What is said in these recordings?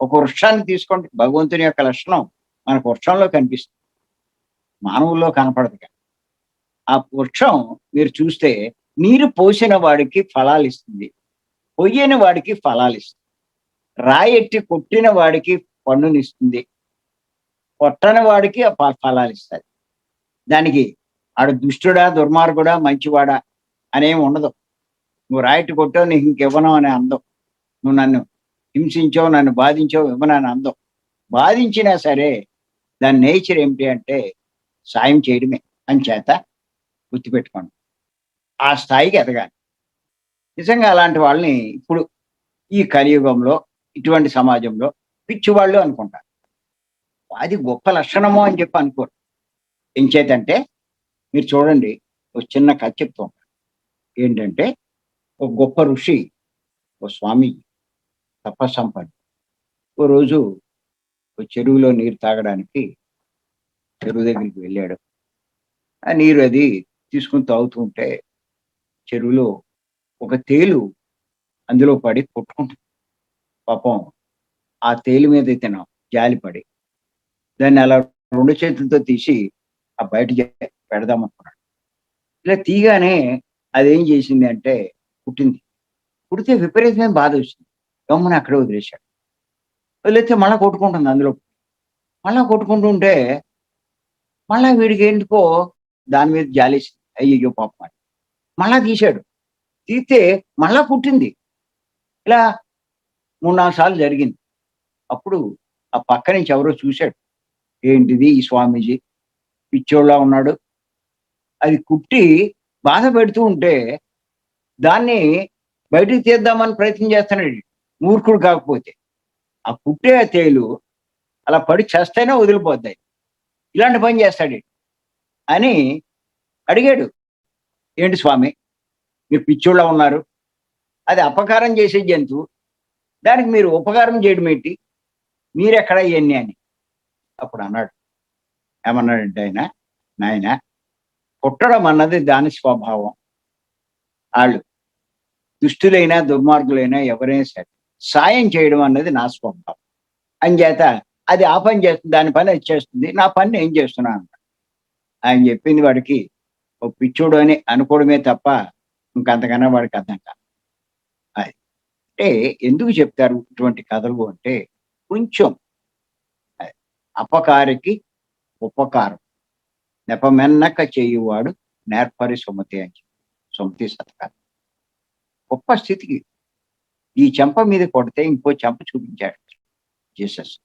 ఒక వృక్షాన్ని తీసుకోండి. భగవంతుని యొక్క లక్షణం మనకు వృక్షంలో కనిపిస్తుంది. మానవుల్లో కనపడదు కానీ. ఆ వృక్షం మీరు చూస్తే నీరు పోసిన వాడికి ఫలాలు ఇస్తుంది. పొయ్యని వాడికి ఫలాలు ఇస్తుంది. రాయెట్టి కొట్టిన వాడికి పన్నునిస్తుంది కొట్టని వాడికి ఆ ఫ- ఫలాలు ఇస్తుంది దానికి ఆడు దుష్టుడా దుర్మార్గుడా మంచివాడా అనేమి ఉండదు. నువ్వు రాయట్టు కొట్టావు నీకు ఇంకెవ్వను అని అందం. నువ్వు నన్ను హింసించావు నన్ను బాధించావు ఇవ్వనని అందం. బాధించినా సరే దాని నేచర్ ఏమిటి అంటే సాయం చేయడమే. అని చేత గుర్తుపెట్టుకోండి. ఆ స్థాయికి ఎదగాలి. నిజంగా అలాంటి వాళ్ళని ఇప్పుడు ఈ కలియుగంలో ఇటువంటి సమాజంలో పిచ్చివాళ్ళు అనుకుంటారు. అది గొప్ప లక్షణము అని చెప్పి అనుకోరు. ఎంచేతంటే మీరు చూడండి ఒక చిన్న కథ చెప్తూ ఉంటారు. ఏంటంటే ఒక గొప్ప ఋషి ఓ స్వామి తపస్సంపన్ను ఓ రోజు ఓ చెరువులో నీరు తాగడానికి చెరువు దగ్గరికి వెళ్ళాడు. ఆ నీరు అది తీసుకుని తాగుతూ ఉంటే చెరువులో ఒక తేలు అందులో పడి కొట్టుకుంటుంది. పాపం ఆ తేలు మీద ఇతను జాలిపడి దాన్ని అలా రెండు చేతులతో తీసి ఆ బయట పెడదామనుకున్నాడు ఇలా తీగానే అదేం చేసింది అంటే పుట్టింది పుడితే విపరీతమైన బాధ వచ్చింది. గమ్మున అక్కడే వదిలేశాడు. వదిలేస్తే మళ్ళా కొట్టుకుంటుంది అందులో. మళ్ళా కొట్టుకుంటుంటే మళ్ళా వీడికి ఎందుకో దాని మీద జాలేసింది. అయ్యో పాపం అని. మళ్ళా తీశాడు. తీస్తే మళ్ళా పుట్టింది. ఇలా మూడు నాలుగు సార్లు జరిగింది. అప్పుడు ఆ పక్క నుంచి ఎవరో చూశాడు. ఏంటిది ఈ స్వామీజీ? పిచ్చోళ్ళ ఉన్నాడు. అది కుట్టి బాధ పెడుతూ ఉంటే దాన్ని బయటికి తీద్దామని ప్రయత్నం చేస్తున్నాడు. మూర్ఖుడు కాకపోతే. ఆ కుట్టే తేలు అలా పడి చేస్తేనే వదిలిపోద్దాయి ఇలాంటి పని చేస్తాడు అని అడిగాడు. ఏంటి స్వామి మీరు పిచ్చోళ్ళ ఉన్నారు. అది అపకారం చేసే జంతువు. దానికి మీరు ఉపకారం చేయడం ఏంటి? మీరెక్కడ ఇవన్నీ అని? అప్పుడు అన్నాడు. ఏమన్నాడంటే ఆయన నాయన పుట్టడం అన్నది దాని స్వభావం. వాళ్ళు దుష్టులైనా దుర్మార్గులైనా ఎవరైనా సరే సాయం చేయడం అన్నది నా స్వభావం. అంచేత అది ఆ పని చేస్తుంది దాని పని అది చేస్తుంది నా పని నేను చేస్తున్నా అంట. ఆయన చెప్పింది వాడికి ఓ పిచ్చోడు అని అనుకోవడమే తప్ప ఇంకంతకన్నా వాడికి అర్థం కాదు. అది. అంటే ఎందుకు చెప్తారు ఇటువంటి కథలు అంటే కొంచెం అపకారికి ఉపకారం. నెపమెన్నక చేయువాడు నేర్పరి సుమతి అని చెప్పి. సుమతి సతకారం. గొప్ప స్థితికి ఈ చెంప మీద కొడితే ఇంకో చెంప చూపించాడు జీసస్.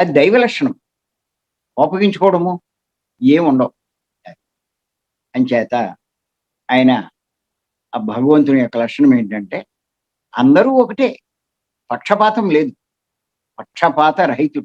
అది దైవ లక్షణం. కోపగించుకోవడము ఏముండవు అంచేత ఆయన ఆ భగవంతుని యొక్క లక్షణం ఏంటంటే అందరూ ఒకటే. పక్షపాతం లేదు. పక్షపాత రహితుడు.